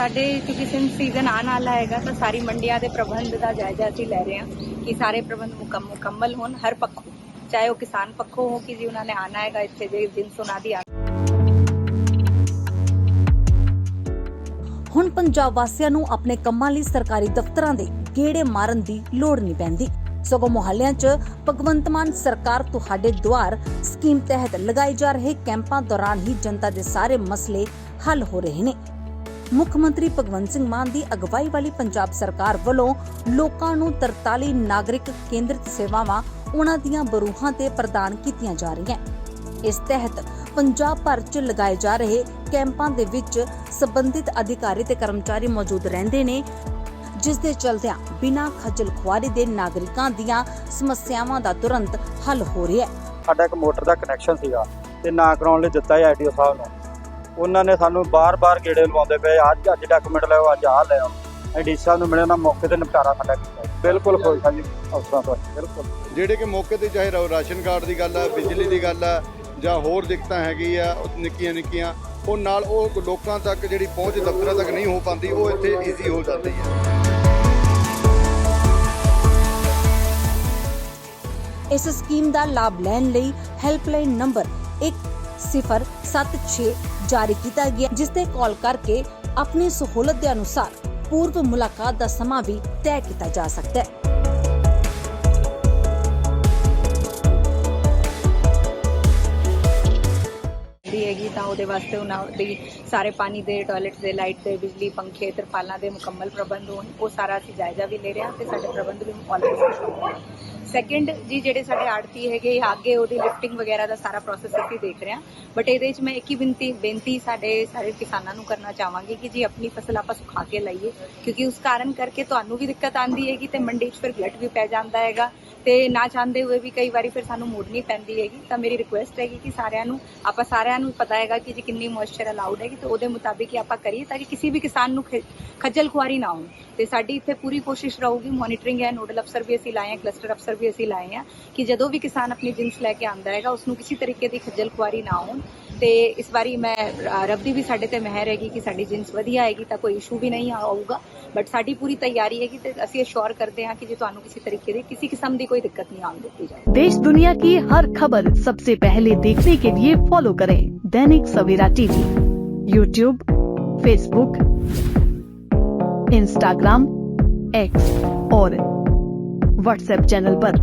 ਸਾਡੇ ਕਿਉਂਕਿ since season ਆਉਣ ਵਾਲਾ ਹੈਗਾ, ਤਾਂ ਸਾਰੀ ਮੰਡੀਆਂ ਦੇ ਪ੍ਰਬੰਧ ਦਾ ਜਾਇਜ਼ਾ ਅਸੀਂ ਲੈ ਰਹੇ ਹਾਂ ਕਿ ਸਾਰੇ ਪ੍ਰਬੰਧ ਮੁਕੰਮਲ ਹੋਣ, ਹਰ ਪੱਖੋਂ। ਚਾਹੇ ਉਹ ਕਿਸਾਨ ਪੱਖੋਂ ਹੋ ਕਿ ਜੀ ਉਹਨਾਂ ਨੇ ਆਣਾ ਹੈਗਾ ਇੱਥੇ ਜੇ ਜਿੰਸ ਉਹਨਾਂ ਦੀ ਆ ਹੁਣ ਪੰਜਾਬ ਵਾਸੀਆਂ ਨੂੰ ਆਪਣੇ ਕੰਮਾਂ ਲਈ ਸਰਕਾਰੀ ਦਫ਼ਤਰਾਂ ਦੇ ਗੇੜੇ ਮਾਰਨ ਦੀ ਲੋੜ ਨਹੀਂ ਪੈਂਦੀ। ਸਗੋਂ ਮੁਹੱਲਿਆਂ 'ਚ ਭਗਵੰਤ ਮਾਨ ਸਰਕਾਰ ਤੁਹਾਡੇ ਦੁਆਰ ਸਕੀਮ ਤਹਿਤ ਲਗਾਏ ਜਾ ਰਹੇ ਕੈਂਪਾਂ ਦੌਰਾਨ ਹੀ ਜਨਤਾ ਦੇ ਸਾਰੇ ਮਸਲੇ ਹੱਲ ਹੋ ਰਹੇ ਨੇ। ਮੁੱਖ ਮੰਤਰੀ ਭਗਵੰਤ ਸਿੰਘ ਮਾਨ ਦੀ ਅਗਵਾਈ ਵਾਲੀ ਪੰਜਾਬ ਸਰਕਾਰ ਵੱਲੋਂ ਲੋਕਾਂ ਨੂੰ 43 ਨਾਗਰਿਕ ਕੇਂਦਰਿਤ ਸੇਵਾਵਾਂ ਉਹਨਾਂ ਦੀਆਂ ਬਰੂਹਾਂ ਤੇ ਪ੍ਰਦਾਨ ਕੀਤੀਆਂ ਜਾ ਰਹੀਆਂ। ਇਸ ਤਹਿਤ ਪੰਜਾਬ ਭਰ 'ਚ ਲਗਾਏ ਜਾ ਰਹੇ ਕੈਂਪਾਂ ਦੇ ਵਿੱਚ ਸੰਬੰਧਿਤ ਅਧਿਕਾਰੀ ਤੇ ਕਰਮਚਾਰੀ ਮੌਜੂਦ ਰਹਿੰਦੇ ਨੇ, ਜਿਸ ਦੇ ਚਲਦਿਆਂ ਬਿਨਾਂ ਖੱਜਲ ਖੁਆਰੀ ਦੇ ਨਾਗਰਿਕਾਂ ਦੀਆਂ ਸਮੱਸਿਆਵਾਂ ਦਾ ਤੁਰੰਤ ਹੱਲ ਹੋ ਰਿਹਾ ਹੈ। ਸਾਡਾ ਇੱਕ ਮੋਟਰ ਦਾ ਕਨੈਕਸ਼ਨ ਸੀਗਾ ਤੇ ਨਾ ਕਰਾਉਣ ਲਈ ਦਿੱਤਾ ਹੈ ਆਈਡੀਓ ਸਾਹਿਬ ਨੂੰ। ਉਹਨਾਂ ਨੇ ਸਾਨੂੰ ਬਾਰ-ਬਾਰ ਗੇੜੇ ਲਵਾਉਂਦੇ ਪਏ ਅੱਜ ਅੱਜ ਡਾਕੂਮੈਂਟ ਲਿਆਓ ਅੱਜ ਆਹ ਲਿਆਓ ਐਡੀ ਸਾਹਿਬ ਨੂੰ ਮਿਲੇ ਉਹਨਾਂ ਮੌਕੇ ਤੇ ਨਿਪਟਾਰਾ ਸਾਡਾ ਕੀਤਾ ਬਿਲਕੁਲ ਖੁਸ਼ ਹਾਂ ਜੀ ਅਫਸਰਾਂ ਤੋਂ ਬਿਲਕੁਲ। ਜਿਹੜੇ ਕਿ ਮੌਕੇ ਤੇ ਚਾਹੇ ਰਾ- ਰਾਸ਼ਨ ਕਾਰਡ ਦੀ ਗੱਲ ਆ ਬਿਜਲੀ ਦੀ ਗੱਲ ਆ ਜਾਂ ਹੋਰ ਦਿੱਕਤਾਂ ਹੈਗੀ ਆ ਉਹ ਨਿੱਕੀਆਂ ਨਿੱਕੀਆਂ ਉਹ ਨਾਲ ਉਹ ਲੋਕਾਂ ਤੱਕ ਜਿਹੜੀ ਪਹੁੰਚ ਦਫ਼ਤਰਾਂ ਤੱਕ ਨਹੀਂ ਹੋ ਪਾਉਂਦੀ ਉਹ ਇੱਥੇ ਈਜ਼ੀ ਹੋ ਜਾਂਦੀ ਹੈ ਇਸ ਸਕੀਮ ਦਾ ਲਾਭ ਲੈਣ ਲਈ ਹੈਲਪਲਾਈਨ ਨੰਬਰ 1076 ਜਾਰੀ ਕੀਤਾ ਗਿਆ, ਜਿਸ ਤੇ ਕਾਲ ਕਰਕੇ ਆਪਣੀ ਸਹੂਲਤ ਦੇ ਅਨੁਸਾਰ ਪੂਰਵ ਮੁਲਾਕਾਤ ਦਾ ਸਮਾਂ ਵੀ ਤੈਅ ਕੀਤਾ ਜਾ ਸਕਦਾ ਹੈ। ਉਹਦੇ ਵਾਸਤੇ ਉਹਨਾਂ ਦੀ ਸਾਰੇ ਪਾਣੀ ਦੇ ਟਾਇਲਟ ਦੇ ਲਾਈਟ ਦੇ, ਬਿਜਲੀ, ਪੰਖੇ, ਤਰਪਾਲਾਂ ਦੇ ਮੁਕੰਮਲ ਪ੍ਰਬੰਧ ਹੋਣ, ਉਹ ਸਾਰਾ ਅਸੀਂ ਜਾਇਜ਼ਾ ਵੀ ਲੈ ਰਹੇ ਹਾਂ ਤੇ ਸਾਡੇ ਪ੍ਰਬੰਧ ਵੀ ਆਲਰੇਡੀ ਸੈਕੰਡ ਜੀ, ਜਿਹੜੇ ਸਾਡੇ ਆੜਤੀ ਹੈਗੇ ਜਾਂ ਅੱਗੇ ਉਹਦੀ ਲਿਫਟਿੰਗ ਵਗੈਰਾ ਦਾ ਸਾਰਾ ਪ੍ਰੋਸੈਸ ਅਸੀਂ ਦੇਖ ਰਹੇ ਹਾਂ। ਬਟ ਇਹਦੇ ਵਿੱਚ ਮੈਂ ਇੱਕ ਹੀ ਬੇਨਤੀ ਬੇਨਤੀ ਸਾਡੇ ਸਾਰੇ ਕਿਸਾਨਾਂ ਨੂੰ ਕਰਨਾ ਚਾਹਾਂਗੀ ਕਿ ਜੀ ਆਪਣੀ ਫਸਲ ਆਪਾਂ ਸੁਖਾ ਕੇ ਲਾਈਏ। ਕਿਉਂਕਿ ਉਸ ਕਾਰਨ ਕਰਕੇ ਤੁਹਾਨੂੰ ਵੀ ਦਿੱਕਤ ਆਂਦੀ ਹੈਗੀ ਤੇ ਮੰਡੀ 'ਚ ਫਿਰ ਗਲਟ ਵੀ ਪੈ ਜਾਂਦਾ ਹੈਗਾ। ਤੇ ਨਾ ਚਾਹੁੰਦੇ ਹੋਏ ਵੀ ਕਈ ਵਾਰੀ ਫਿਰ ਸਾਨੂੰ ਮੋੜਨੀ ਪੈਂਦੀ ਹੈਗੀ। ਤਾਂ ਮੇਰੀ ਰਿਕੁਐਸਟ ਹੈਗੀ ਕਿ ਸਾਰਿਆਂ ਨੂੰ, ਆਪਾਂ ਸਾਰਿਆਂ ਨੂੰ ਪਤਾ ਹੈਗਾ ਕਿ ਜੀ ਕਿੰਨੀ ਮੋਇਸਚਰ ਅਲਾਉਡ ਹੈਗੀ ਤੇ ਉਹਦੇ ਮੁਤਾਬਿਕ ਹੀ ਆਪਾਂ ਕਰੀਏ ਤਾਂ ਕਿ ਕਿਸੇ ਵੀ ਕਿਸਾਨ ਨੂੰ ਖੱਜਲ ਖੁਆਰੀ ਨਾ ਹੋਵੇ। ਤੇ ਸਾਡੀ ਇੱਥੇ ਪੂਰੀ ਕੋਸ਼ਿਸ਼ ਰਹੂਗੀ ਮੋਨੀਟਰਿੰਗ ਹੈ ਨੋਡਲ ਅਫਸਰ ਵੀ ਅਸੀਂ ਲਾਏ ਆ ਕਲਸਟਰ ਅਫਸਰ ਵੀ ਅਸੀਂ ਲਾਏ ਆ ਕਿ ਜਦੋਂ ਵੀ ਕਿਸਾਨ ਆਪਣੀ ਜਿੰਸ ਲੈ ਕੇ ਆਂਦਾ ਹੈਗਾ ਉਸ ਨੂੰ ਕਿਸੇ ਤਰੀਕੇ ਦੀ ਖੱਜਲ ਖੁਆਰੀ ਨਾ ਹੋਣ। ਤੇ ਇਸ ਵਾਰੀ ਮੈਂ ਅ, ਰੱਬ ਦੀ ਵੀ ਸਾਡੇ ਤੇ ਮਿਹਰ ਹੈਗੀ ਕਿ ਸਾਡੀ ਜਿੰਸ ਵਧੀਆ ਹੈਗੀ ਤਾਂ ਕੋਈ ਇਸ਼ੂ ਵੀ ਨਹੀਂ ਆਊਗਾ ਬਟ ਸਾਡੀ ਪੂਰੀ ਤਿਆਰੀ ਹੈਗੀ ਤੇ ਅਸੀਂ ਅਸ਼ੋਰ ਕਰਦੇ ਹਾਂ ਕਿ ਜੇ ਤੁਹਾਨੂੰ ਕਿਸੇ ਤਰੀਕੇ ਦੀ ਕਿਸੇ ਕਿਸਮ ਦੀ ਕੋਈ ਦਿੱਕਤ ਨਹੀਂ ਆਉਣ ਦਿੱਤੀ ਜਾਏ देश दुनिया की हर खबर सबसे पहले देखने के लिए फॉलो करें Dainik Savera TV YouTube Facebook Instagram X और व्हाट्सएप चैनल पर।